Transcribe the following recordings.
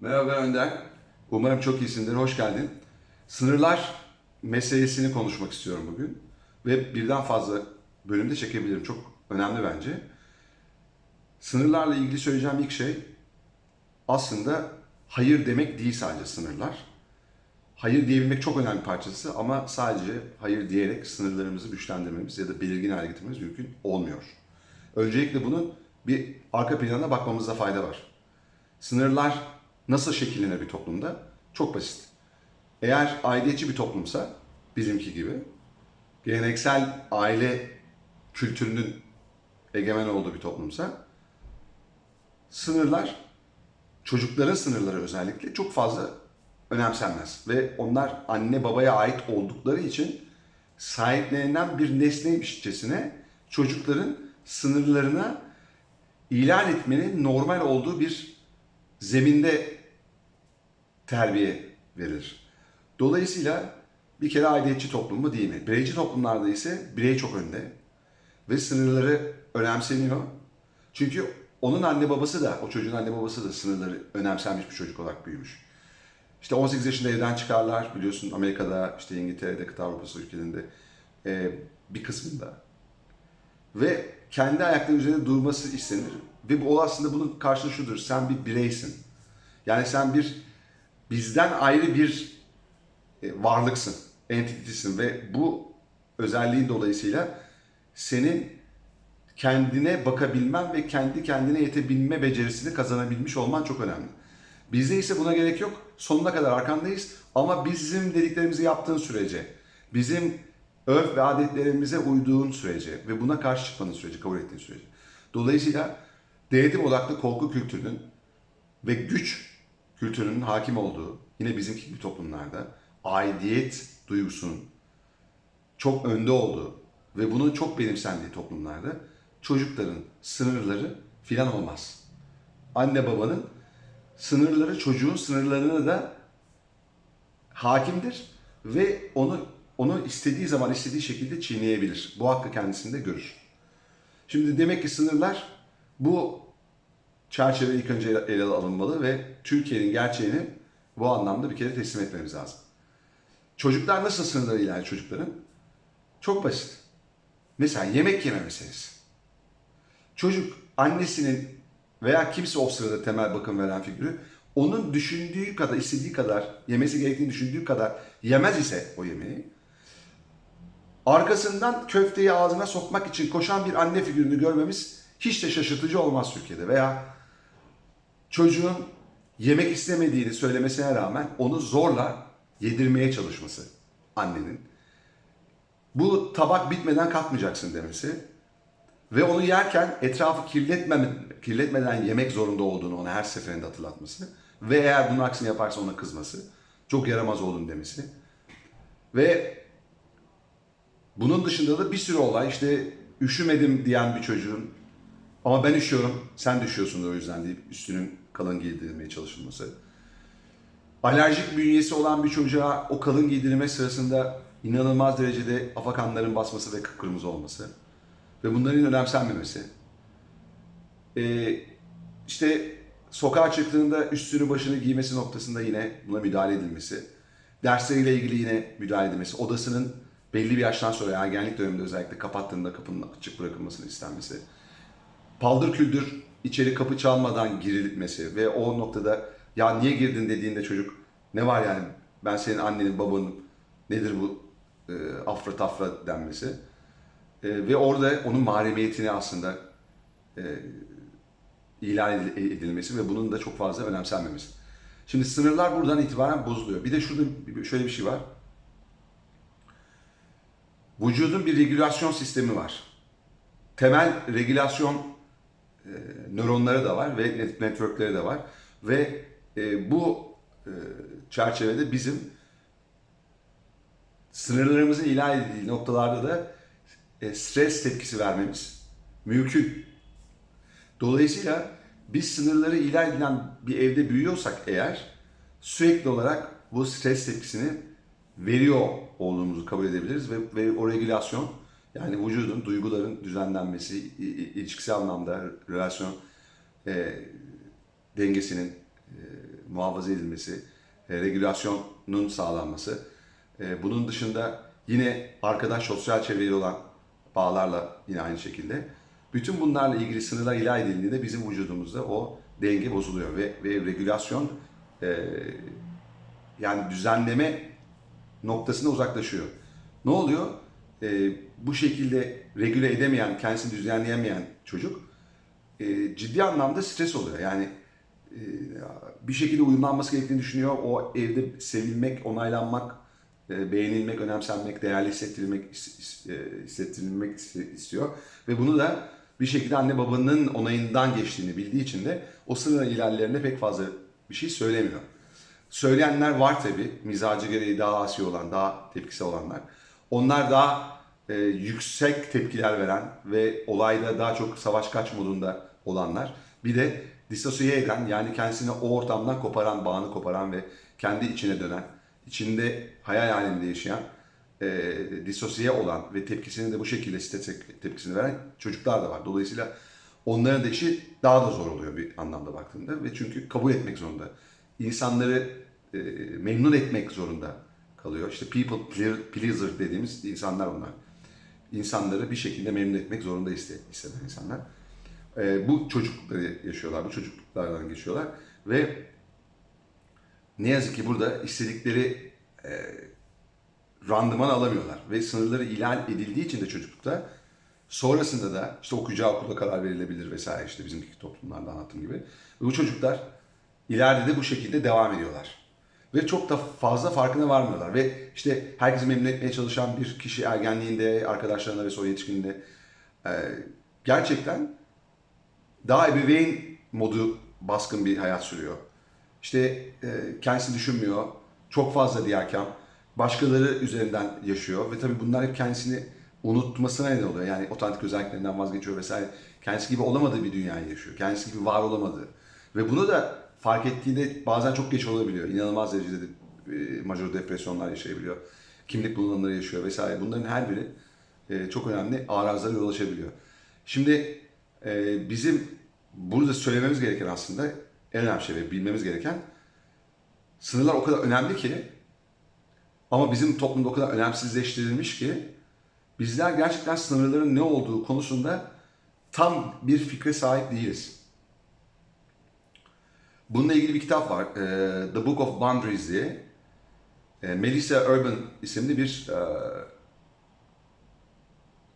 Merhaba Önder. Umarım çok iyisindir. Hoş geldin. Sınırlar meselesini konuşmak istiyorum bugün. Ve birden fazla bölümde çekebilirim. Çok önemli bence. Sınırlarla ilgili söyleyeceğim ilk şey aslında hayır demek değil sadece sınırlar. Hayır diyebilmek çok önemli parçası ama sadece hayır diyerek sınırlarımızı güçlendirmemiz ya da belirgin hale getirmemiz mümkün olmuyor. Öncelikle bunun bir arka planına bakmamızda fayda var. Sınırlar nasıl şekillenir bir toplumda? Çok basit. Eğer aidiyetçi bir toplumsa, bizimki gibi, geleneksel aile kültürünün egemen olduğu bir toplumsa, sınırlar, çocukların sınırları özellikle çok fazla önemsenmez. Ve onlar anne babaya ait oldukları için sahiplenilen bir nesneymişçesine çocukların sınırlarına ilan etmenin normal olduğu bir zeminde terbiye verilir. Dolayısıyla bir kere aidiyetçi toplum mu değil mi? Bireyci toplumlarda ise birey çok önde ve sınırları önemseniyor. Çünkü onun anne babası da, o çocuğun anne babası da sınırları önemsenmiş bir çocuk olarak büyümüş. İşte 18 yaşında evden çıkarlar biliyorsun Amerika'da, işte İngiltere'de, kıta Avrupası ülkelerinde e, bir kısmında. Ve kendi ayakları üzerinde durması istenir. Ve bu aslında bunun karşılığı şudur. Sen bir bireysin. Yani sen bir bizden ayrı bir e, varlıksın, entitisin ve bu özelliğin dolayısıyla senin kendine bakabilmen ve kendi kendine yetebilme becerisini kazanabilmiş olman çok önemli. Bizde ise buna gerek yok. Sonuna kadar arkandayız ama bizim dediklerimizi yaptığın sürece, bizim örf ve adetlerimize uyduğun sürece ve buna karşı çıkmanın sürece, kabul ettiğin sürece. Dolayısıyla denetim odaklı korku kültürünün ve güç kültürünün hakim olduğu, yine bizimki gibi toplumlarda aidiyet duygusunun çok önde olduğu ve bunun çok benimsendiği toplumlarda çocukların sınırları filan olmaz. Anne babanın sınırları çocuğun sınırlarına da hakimdir ve onu onu istediği zaman istediği şekilde çiğneyebilir. Bu hakkı kendisinde görür. Şimdi demek ki sınırlar bu çerçeve ilk önce ele alınmalı ve Türkiye'nin gerçeğini bu anlamda bir kere teslim etmemiz lazım. Çocuklar nasıl sınırları ilerliyor çocukların? Çok basit. Mesela yemek yeme meselesi. Çocuk annesinin veya kimse o sırada temel bakım veren figürü onun düşündüğü kadar, istediği kadar, yemesi gerektiğini düşündüğü kadar yemez ise o yemeği, arkasından köfteyi ağzına sokmak için koşan bir anne figürünü görmemiz hiç de şaşırtıcı olmaz Türkiye'de. Veya çocuğun yemek istemediğini söylemesine rağmen onu zorla yedirmeye çalışması annenin. Bu tabak bitmeden katmayacaksın demesi ve onu yerken etrafı kirletmeme, kirletmeden yemek zorunda olduğunu ona her seferinde hatırlatması ve eğer bunun aksini yaparsa ona kızması, çok yaramaz oldun demesi ve bunun dışında da bir sürü olay işte üşümedim diyen bir çocuğun ama ben üşüyorum sen düşüyorsun o yüzden deyip üstünün kalın giydirilmeye çalışılması. Alerjik bünyesi olan bir çocuğa o kalın giydirilme sırasında inanılmaz derecede afakanların basması ve kıpkırmızı olması ve bunların önemsenmemesi. Ee, işte sokağa çıktığında üstünü başını giymesi noktasında yine buna müdahale edilmesi. Dersleriyle ilgili yine müdahale edilmesi. Odasının belli bir yaştan sonra ergenlik döneminde özellikle kapattığında kapının açık bırakılmasını istenmesi. Paldır küldür içeri kapı çalmadan girilmesi ve o noktada ya niye girdin dediğinde çocuk ne var yani ben senin annenin babanın nedir bu e, afra tafra denmesi. E, ve orada onun mahremiyetini aslında e, ilan edil- edilmesi ve bunun da çok fazla önemsenmemesi. Şimdi sınırlar buradan itibaren bozuluyor. Bir de şurada şöyle bir şey var. Vücudun bir regülasyon sistemi var. Temel regülasyon e, nöronları da var ve net- networkleri de var. Ve e, bu e, çerçevede bizim sınırlarımızın ilan edildiği noktalarda da e, stres tepkisi vermemiz mümkün. Dolayısıyla biz sınırları ilan edilen bir evde büyüyorsak eğer sürekli olarak bu stres tepkisini veriyor olduğumuzu kabul edebiliriz ve, ve o regülasyon yani vücudun, duyguların düzenlenmesi, ilişkisel anlamda relasyon e, dengesinin e, muhafaza edilmesi, e, regülasyonun sağlanması. E, bunun dışında yine arkadaş sosyal çevreli olan bağlarla yine aynı şekilde. Bütün bunlarla ilgili sınırlar ilah edildiğinde bizim vücudumuzda o denge bozuluyor ve, ve regülasyon e, yani düzenleme noktasına uzaklaşıyor. Ne oluyor? Ee, bu şekilde regüle edemeyen, kendisini düzenleyemeyen çocuk e, ciddi anlamda stres oluyor. Yani e, bir şekilde uyumlanması gerektiğini düşünüyor. O evde sevilmek, onaylanmak, e, beğenilmek, önemsenmek, değerli hissettirilmek, e, hissettirilmek iste- istiyor. Ve bunu da bir şekilde anne babanın onayından geçtiğini bildiği için de o sınır ihlallerine pek fazla bir şey söylemiyor. Söyleyenler var tabi. Mizacı gereği daha asi olan, daha tepkisi olanlar. Onlar daha e, yüksek tepkiler veren ve olayda daha çok savaş kaç modunda olanlar. Bir de disosiye eden yani kendisini o ortamdan koparan, bağını koparan ve kendi içine dönen, içinde hayal aleminde yaşayan, e, disosiye olan ve tepkisini de bu şekilde stres tepkisini veren çocuklar da var. Dolayısıyla onların da işi daha da zor oluyor bir anlamda baktığında ve çünkü kabul etmek zorunda. İnsanları e, memnun etmek zorunda kalıyor. İşte people pleaser dediğimiz insanlar onlar. İnsanları bir şekilde memnun etmek zorunda hisseden insanlar. E, bu çocukları yaşıyorlar, bu çocukluklardan geçiyorlar ve ne yazık ki burada istedikleri e, randıman alamıyorlar ve sınırları ihlal edildiği için de çocuklukta sonrasında da işte okuyacağı okula karar verilebilir vesaire işte bizimki toplumlarda anlattığım gibi. Ve bu çocuklar ileride de bu şekilde devam ediyorlar. Ve çok da fazla farkına varmıyorlar. Ve işte herkesi memnun etmeye çalışan bir kişi ergenliğinde, arkadaşlarına ve sonra yetişkinliğinde e, gerçekten daha ebeveyn modu baskın bir hayat sürüyor. İşte e, kendisini düşünmüyor, çok fazla diyarken başkaları üzerinden yaşıyor ve tabii bunlar hep kendisini unutmasına neden oluyor. Yani otantik özelliklerinden vazgeçiyor vesaire. Kendisi gibi olamadığı bir dünyayı yaşıyor. Kendisi gibi var olamadığı. Ve bunu da fark ettiğinde bazen çok geç olabiliyor. İnanılmaz derecede de, e, depresyonlar yaşayabiliyor. Kimlik bulanımları yaşıyor vesaire. Bunların her biri e, çok önemli arazlara yol açabiliyor. Şimdi e, bizim burada söylememiz gereken aslında en önemli şey ve bilmemiz gereken sınırlar o kadar önemli ki ama bizim toplumda o kadar önemsizleştirilmiş ki bizler gerçekten sınırların ne olduğu konusunda tam bir fikre sahip değiliz. Bununla ilgili bir kitap var. e, The Book of Boundaries diye. E, Melissa Urban isimli bir e,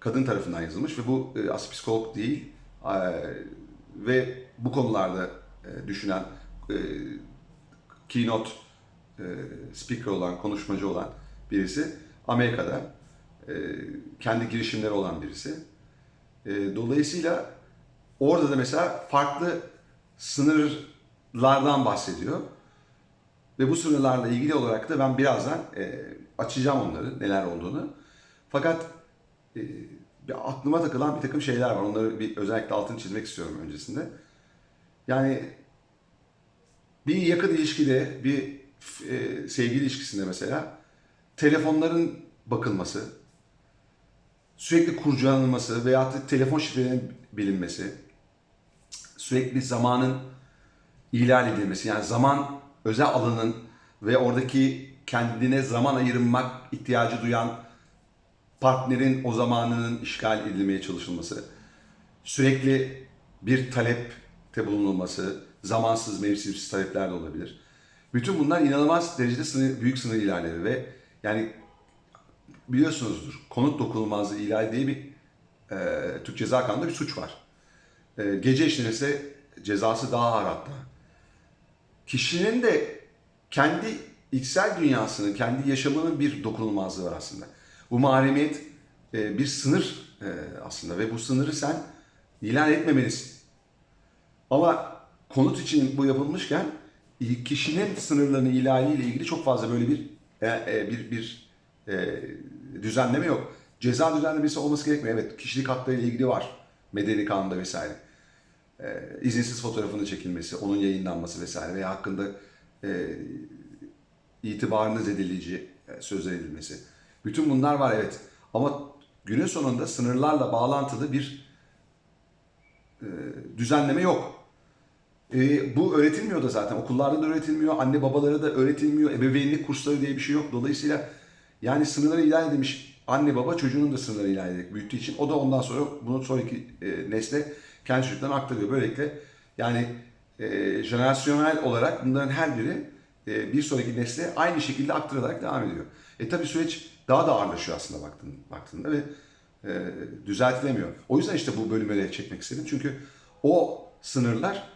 kadın tarafından yazılmış ve bu e, aslında psikolog değil e, ve bu konularda e, düşünen e, keynote e, speaker olan, konuşmacı olan birisi. Amerika'da e, kendi girişimleri olan birisi. E, dolayısıyla orada da mesela farklı sınırlardan bahsediyor. Ve bu sınırlarla ilgili olarak da ben birazdan e, açacağım onları, neler olduğunu. Fakat e, bir aklıma takılan bir takım şeyler var. Onları bir özellikle altını çizmek istiyorum öncesinde. Yani bir yakın ilişkide, bir e, sevgili ilişkisinde mesela telefonların bakılması, sürekli kurcalanılması da telefon şifrelerinin bilinmesi, sürekli zamanın ihlal edilmesi, yani zaman özel alanın ve oradaki kendine zaman ayırmak ihtiyacı duyan partnerin o zamanının işgal edilmeye çalışılması, sürekli bir talepte bulunulması, zamansız, mevsimsiz talepler de olabilir. Bütün bunlar inanılmaz derecede sınır, büyük sınır ihlalleri ve yani biliyorsunuzdur konut dokunulmazlığı ihlali diye bir e, Türk Ceza Kanunu'nda bir suç var. E, gece işlenirse cezası daha ağır hatta. Kişinin de kendi içsel dünyasının, kendi yaşamının bir dokunulmazlığı var aslında. Bu mahremiyet e, bir sınır e, aslında ve bu sınırı sen ilan etmemelisin. Ama konut için bu yapılmışken kişinin sınırlarını ihlaliyle ilgili çok fazla böyle bir e, e, bir bir e, düzenleme yok. Ceza düzenlemesi olması gerekmiyor. Evet, kişilik hakları ile ilgili var. Medeni kanunda vesaire. E, izinsiz fotoğrafının çekilmesi, onun yayınlanması vesaire veya hakkında e, itibarını zedeleyici e, sözler edilmesi. Bütün bunlar var evet. Ama günün sonunda sınırlarla bağlantılı bir e, düzenleme yok. E, bu öğretilmiyor da zaten. Okullarda da öğretilmiyor. Anne babalara da öğretilmiyor. Ebeveynlik kursları diye bir şey yok. Dolayısıyla yani sınırları ilan edilmiş anne baba çocuğunun da sınırları ilan ederek büyüttüğü için o da ondan sonra bunu sonraki e, nesle kendi çocuklarına aktarıyor. Böylelikle yani e, jenerasyonel olarak bunların her biri e, bir sonraki nesle aynı şekilde aktarılarak devam ediyor. E tabi süreç daha da ağırlaşıyor aslında baktığında, baktığında ve e, düzeltilemiyor. O yüzden işte bu bölümleri çekmek istedim. Çünkü o sınırlar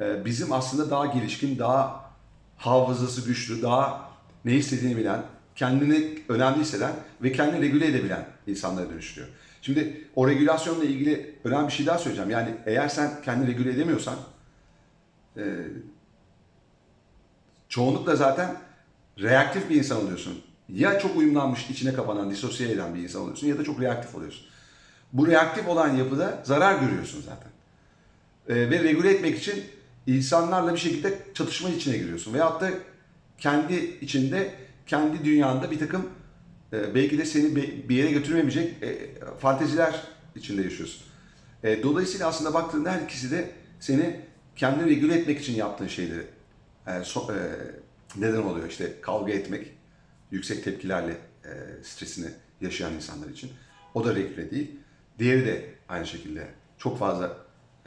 e, bizim aslında daha gelişkin, daha hafızası güçlü, daha ne istediğini bilen, kendini önemli hisseden ve kendini regüle edebilen insanlara dönüştürüyor. Şimdi o regülasyonla ilgili önemli bir şey daha söyleyeceğim. Yani eğer sen kendini regüle edemiyorsan e, çoğunlukla zaten reaktif bir insan oluyorsun. Ya çok uyumlanmış, içine kapanan, disosiye eden bir insan oluyorsun ya da çok reaktif oluyorsun. Bu reaktif olan yapıda zarar görüyorsun zaten. E, ve regüle etmek için insanlarla bir şekilde çatışma içine giriyorsun. Veyahut da kendi içinde, kendi dünyanda bir takım e, belki de seni bir yere götürmeyecek e, fanteziler içinde yaşıyorsun. E, dolayısıyla aslında baktığında her ikisi de seni kendini regüle etmek için yaptığın şeyleri e, so- e, neden oluyor. İşte kavga etmek, yüksek tepkilerle e, stresini yaşayan insanlar için. O da regüle değil. Diğeri de aynı şekilde çok fazla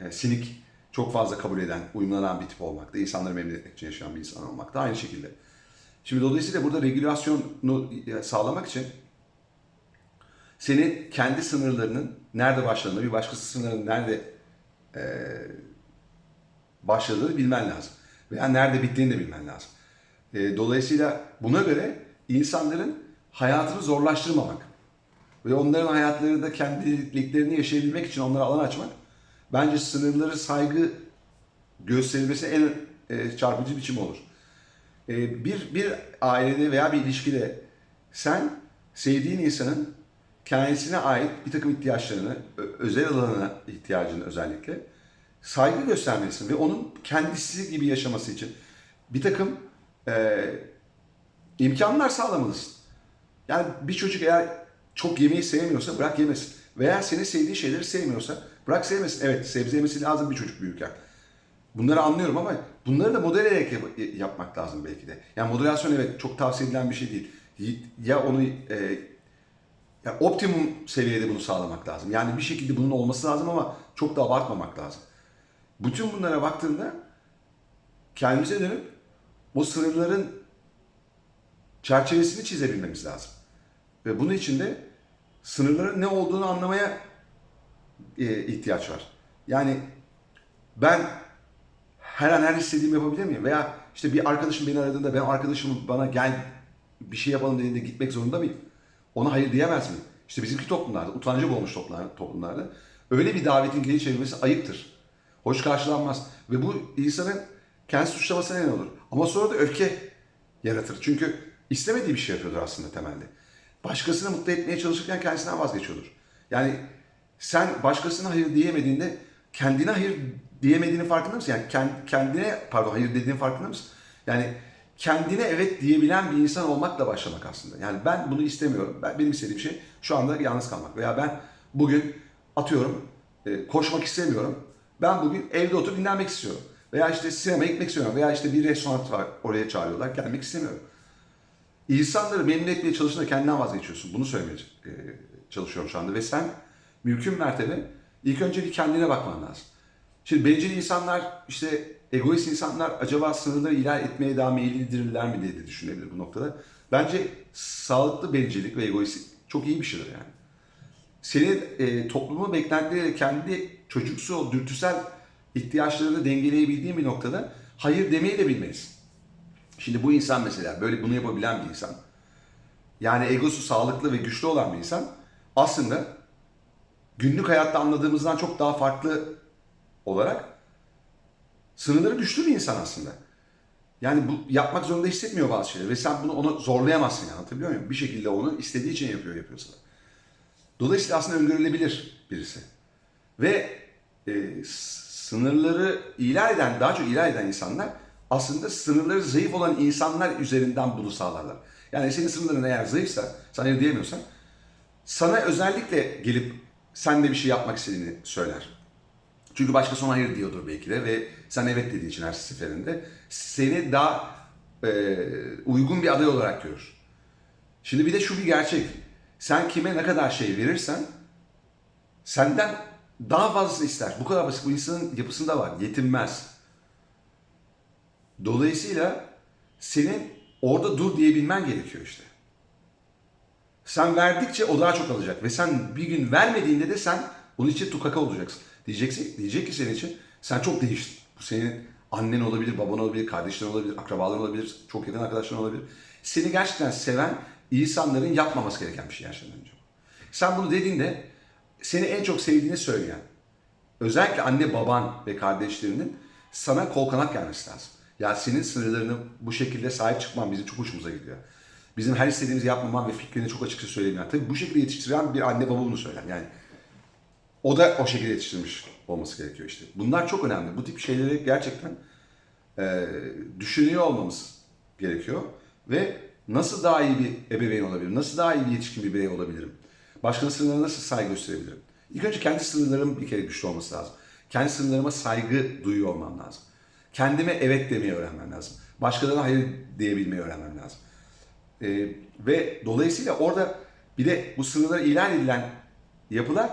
e, sinik, çok fazla kabul eden, uyumlanan bir tip olmak da, insanları memnun etmek için yaşayan bir insan olmak da aynı şekilde. Şimdi dolayısıyla burada regülasyonu sağlamak için senin kendi sınırlarının nerede başladığını, bir başkası sınırının nerede e, başladığını bilmen lazım. Veya nerede bittiğini de bilmen lazım. E, dolayısıyla buna göre insanların hayatını zorlaştırmamak ve onların hayatlarında kendiliklerini yaşayabilmek için onlara alan açmak bence sınırları saygı gösterilmesi en e, çarpıcı biçim olur. E, bir, bir ailede veya bir ilişkide sen sevdiğin insanın kendisine ait bir takım ihtiyaçlarını, özel alanına ihtiyacını özellikle saygı göstermelisin ve onun kendisi gibi yaşaması için bir takım e, imkanlar sağlamalısın. Yani bir çocuk eğer çok yemeği sevmiyorsa bırak yemesin. Veya seni sevdiği şeyleri sevmiyorsa bırak sevmesin. Evet sebze yemesi lazım bir çocuk büyürken. Bunları anlıyorum ama bunları da model ederek yap- yapmak lazım belki de. Yani moderasyon evet çok tavsiye edilen bir şey değil. Ya onu e, ya optimum seviyede bunu sağlamak lazım. Yani bir şekilde bunun olması lazım ama çok da abartmamak lazım. Bütün bunlara baktığında kendimize dönüp o sınırların çerçevesini çizebilmemiz lazım. Ve bunun için de sınırların ne olduğunu anlamaya e, ihtiyaç var. Yani ben her an her istediğimi yapabilir miyim? Veya işte bir arkadaşım beni aradığında ben o arkadaşım bana gel bir şey yapalım dediğinde gitmek zorunda mıyım? Ona hayır diyemez miyim? İşte bizimki toplumlarda, utancı olmuş toplumlar- toplumlarda öyle bir davetin geri çevrilmesi ayıptır. Hoş karşılanmaz. Ve bu insanın kendi suçlamasına neden olur. Ama sonra da öfke yaratır. Çünkü istemediği bir şey yapıyordur aslında temelde. Başkasını mutlu etmeye çalışırken kendisinden vazgeçiyordur. Yani sen başkasına hayır diyemediğinde kendine hayır diyemediğini farkında mısın? Yani kend- kendine pardon hayır dediğinin farkında mısın? Yani kendine evet diyebilen bir insan olmakla başlamak aslında. Yani ben bunu istemiyorum. Ben, benim istediğim şey şu anda yalnız kalmak. Veya ben bugün atıyorum e, koşmak istemiyorum. Ben bugün evde oturup dinlenmek istiyorum. Veya işte sinemaya gitmek istiyorum. Veya işte bir restoran var oraya çağırıyorlar. Gelmek istemiyorum. İnsanları memnun etmeye çalıştığında kendinden vazgeçiyorsun. Bunu söylemeye e, çalışıyorum şu anda. Ve sen mümkün mertebe ilk önce bir kendine bakman lazım. Şimdi bencil insanlar, işte egoist insanlar acaba sınırları ihlal etmeye daha meyillidirler mi diye de düşünebilir bu noktada. Bence sağlıklı bencillik ve egoistlik çok iyi bir şeydir yani. Senin e, toplumun beklentileriyle kendi çocuksu, dürtüsel ihtiyaçlarını dengeleyebildiğin bir noktada hayır demeyi de bilmelisin. Şimdi bu insan mesela böyle bunu yapabilen bir insan. Yani egosu sağlıklı ve güçlü olan bir insan aslında günlük hayatta anladığımızdan çok daha farklı olarak sınırları güçlü bir insan aslında. Yani bu yapmak zorunda hissetmiyor bazı şeyleri ve sen bunu ona zorlayamazsın yani anlatabiliyor muyum? Bir şekilde onu istediği için yapıyor yapıyorsa. da. Dolayısıyla aslında öngörülebilir birisi. Ve e, sınırları ihlal eden, daha çok ihlal eden insanlar aslında sınırları zayıf olan insanlar üzerinden bunu sağlarlar. Yani senin sınırların eğer zayıfsa, sana hayır diyemiyorsan, sana özellikle gelip sen de bir şey yapmak istediğini söyler. Çünkü başkası ona hayır diyordur belki de ve sen evet dediği için her seferinde seni daha e, uygun bir aday olarak görür. Şimdi bir de şu bir gerçek. Sen kime ne kadar şey verirsen senden daha fazlasını ister. Bu kadar basit. Bu insanın yapısında var. Yetinmez. Dolayısıyla senin orada dur diyebilmen gerekiyor işte. Sen verdikçe o daha çok alacak ve sen bir gün vermediğinde de sen onun için tukaka olacaksın. Diyeceksin, diyecek ki senin için sen çok değiştin. Bu senin annen olabilir, baban olabilir, kardeşlerin olabilir, akrabaların olabilir, çok yakın arkadaşların olabilir. Seni gerçekten seven insanların yapmaması gereken bir şey gerçekten önce. Sen bunu dediğinde seni en çok sevdiğini söyleyen, özellikle anne baban ve kardeşlerinin sana kol kanat gelmesi lazım. Ya senin sınırlarını bu şekilde sahip çıkman bizim çok hoşumuza gidiyor. Bizim her istediğimizi yapmaman ve fikrini çok açıkça söylemeyen. Tabii bu şekilde yetiştiren bir anne baba bunu söyler. Yani o da o şekilde yetiştirmiş olması gerekiyor işte. Bunlar çok önemli. Bu tip şeyleri gerçekten e, düşünüyor olmamız gerekiyor. Ve nasıl daha iyi bir ebeveyn olabilirim? Nasıl daha iyi bir yetişkin bir birey olabilirim? Başkanın sınırlarına nasıl saygı gösterebilirim? İlk önce kendi sınırlarım bir kere güçlü olması lazım. Kendi sınırlarıma saygı duyuyor olmam lazım. Kendime evet demeyi öğrenmem lazım. Başkalarına hayır diyebilmeyi öğrenmem lazım. Ee, ve dolayısıyla orada bir de bu sınırları ilan edilen yapılar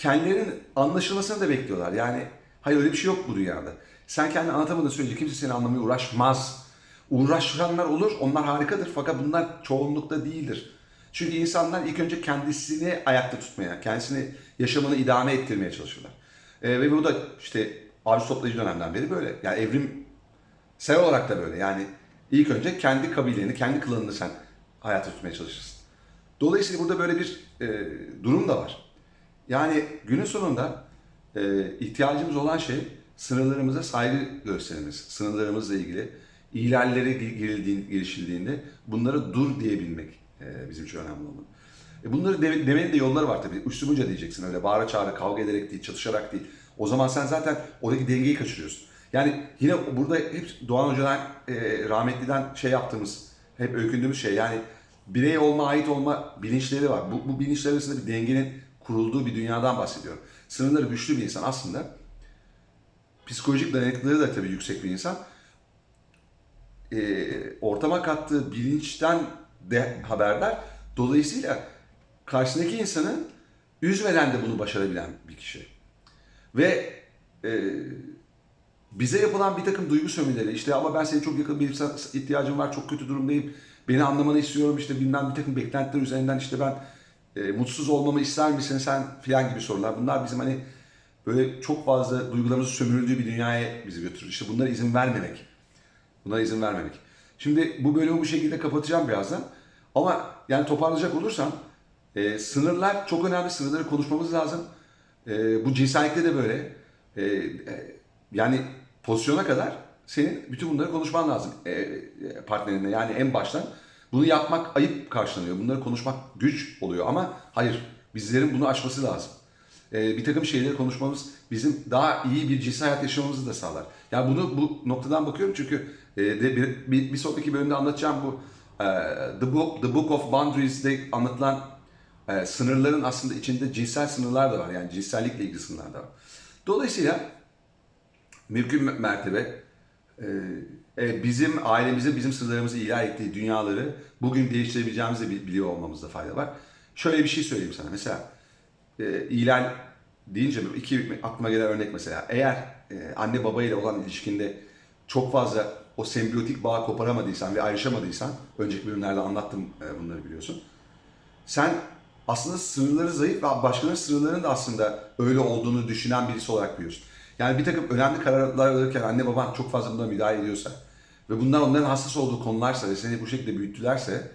kendilerinin anlaşılmasını da bekliyorlar. Yani hayır öyle bir şey yok bu dünyada. Sen kendini anlatamadığın sürece kimse seni anlamaya uğraşmaz. Uğraşanlar olur, onlar harikadır fakat bunlar çoğunlukta değildir. Çünkü insanlar ilk önce kendisini ayakta tutmaya, kendisini yaşamını idame ettirmeye çalışırlar. Ee, ve bu da işte avcı toplayıcı dönemden beri böyle. Yani evrimsel olarak da böyle. Yani ilk önce kendi kabileni, kendi klanını sen hayata tutmaya çalışırsın. Dolayısıyla burada böyle bir e, durum da var. Yani günün sonunda e, ihtiyacımız olan şey sınırlarımıza saygı göstermemiz, sınırlarımızla ilgili girildiğinde, girişildiğinde bunlara dur diyebilmek e, bizim için önemli olan. E, bunları de, demenin de yolları var tabii. Üslubunca diyeceksin öyle bağıra çağıra kavga ederek değil, çatışarak değil. O zaman sen zaten oradaki dengeyi kaçırıyorsun. Yani yine burada hep Doğan Hoca'dan, e, rahmetliden şey yaptığımız, hep öykündüğümüz şey yani birey olma, ait olma bilinçleri var. Bu, bu bilinçler arasında bir dengenin kurulduğu bir dünyadan bahsediyorum. Sınırları güçlü bir insan aslında. Psikolojik dayanıklılığı da tabii yüksek bir insan. E, ortama kattığı bilinçten de haberdar. Dolayısıyla karşısındaki insanı üzmeden de bunu başarabilen bir kişi. Ve e, bize yapılan bir takım duygu sömürüleri işte ama ben senin çok yakın bir ihtiyacım var çok kötü durumdayım beni anlamanı istiyorum işte bilmem bir takım beklentiler üzerinden işte ben e, mutsuz olmamı ister misin sen filan gibi sorular. Bunlar bizim hani böyle çok fazla duygularımızın sömürüldüğü bir dünyaya bizi götürür. İşte bunlara izin vermemek. Bunlara izin vermemek. Şimdi bu bölümü bu şekilde kapatacağım birazdan. Ama yani toparlayacak olursam e, sınırlar çok önemli. Sınırları konuşmamız lazım. E, bu cinsellikte de böyle. E, e, yani pozisyona kadar senin bütün bunları konuşman lazım e, partnerinle. Yani en baştan bunu yapmak ayıp karşılanıyor. Bunları konuşmak güç oluyor ama hayır bizlerin bunu aşması lazım. E, bir takım şeyleri konuşmamız bizim daha iyi bir cinsel hayat yaşamamızı da sağlar. Yani bunu bu noktadan bakıyorum çünkü e, de bir, bir, bir sonraki bölümde anlatacağım bu e, The Book The Book of Boundaries'de anlatılan e, sınırların aslında içinde cinsel sınırlar da var. Yani cinsellikle ilgili sınırlar da var. Dolayısıyla mümkün mertebe e, bizim ailemizin bizim sınırlarımızı ilan ettiği dünyaları bugün değiştirebileceğimizi biliyor olmamızda fayda var. Şöyle bir şey söyleyeyim sana. Mesela e, ilan deyince iki aklıma gelen örnek mesela. Eğer e, anne baba ile olan ilişkinde çok fazla o sembiyotik bağ koparamadıysan ve ayrışamadıysan, önceki bölümlerde anlattım e, bunları biliyorsun. Sen aslında sınırları zayıf ve başkalarının sınırlarının da aslında öyle olduğunu düşünen birisi olarak büyüyorsun. Yani bir takım önemli kararlar alırken anne baban çok fazla buna müdahale ediyorsa ve bunlar onların hassas olduğu konularsa ve seni bu şekilde büyüttülerse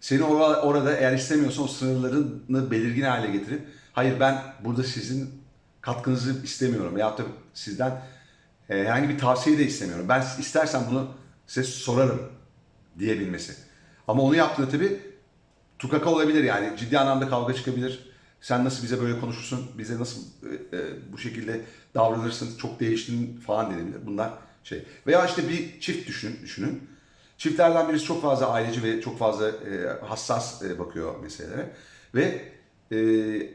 seni orada, orada eğer istemiyorsan o sınırlarını belirgin hale getirip hayır ben burada sizin katkınızı istemiyorum veyahut da sizden e, herhangi bir tavsiye de istemiyorum. Ben istersen bunu size sorarım diyebilmesi. Ama onu yaptığında tabii tukaka olabilir yani ciddi anlamda kavga çıkabilir. Sen nasıl bize böyle konuşursun, bize nasıl e, e, bu şekilde davranırsın, çok değiştin falan denebilir. Bunlar şey. Veya işte bir çift düşünün. düşünün. Çiftlerden birisi çok fazla aileci ve çok fazla e, hassas e, bakıyor meselelere. Ve e,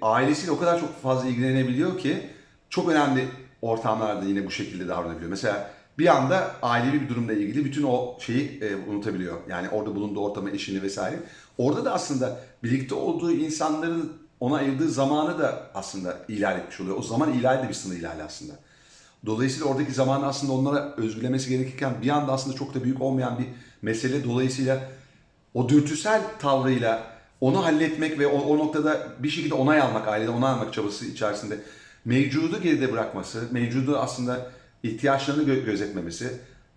ailesiyle o kadar çok fazla ilgilenebiliyor ki çok önemli ortamlarda yine bu şekilde davranabiliyor. Mesela bir anda ailevi bir durumla ilgili bütün o şeyi e, unutabiliyor. Yani orada bulunduğu ortamı, eşini vesaire. Orada da aslında birlikte olduğu insanların ona ayırdığı zamanı da aslında ihlal etmiş oluyor. O zaman ihlal de bir sınır ihlali aslında. Dolayısıyla oradaki zamanı aslında onlara özgürlemesi gerekirken bir anda aslında çok da büyük olmayan bir mesele. Dolayısıyla o dürtüsel tavrıyla onu halletmek ve o, o noktada bir şekilde onay almak, ailede onay almak çabası içerisinde mevcudu geride bırakması, mevcudu aslında ihtiyaçlarını gö- gözetmemesi,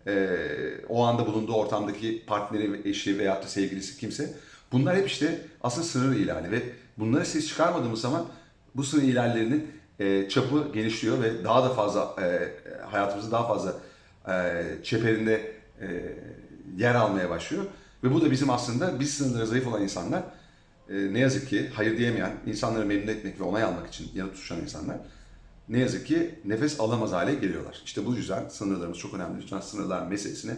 eee, o anda bulunduğu ortamdaki partneri, eşi veyahut da sevgilisi kimse bunlar hep işte aslında sınır ihlali ve bunları ses çıkarmadığımız zaman bu sınır ihlallerinin eee, çapı genişliyor ve daha da fazla eee hayatımızı daha fazla eee, çeperinde eee, yer almaya başlıyor. Ve bu da bizim aslında biz sınırları zayıf olan insanlar e, ne yazık ki hayır diyemeyen, insanları memnun etmek ve onay almak için yanıt tutuşan insanlar ne yazık ki nefes alamaz hale geliyorlar. İşte bu yüzden sınırlarımız çok önemli. Lütfen sınırlar meselesini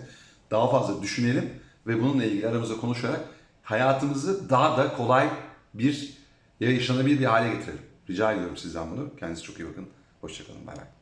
daha fazla düşünelim ve bununla ilgili aramızda konuşarak hayatımızı daha da kolay bir yaşanabilir bir hale getirelim. Rica ediyorum sizden bunu. Kendinize çok iyi bakın. Hoşçakalın. Bay bay.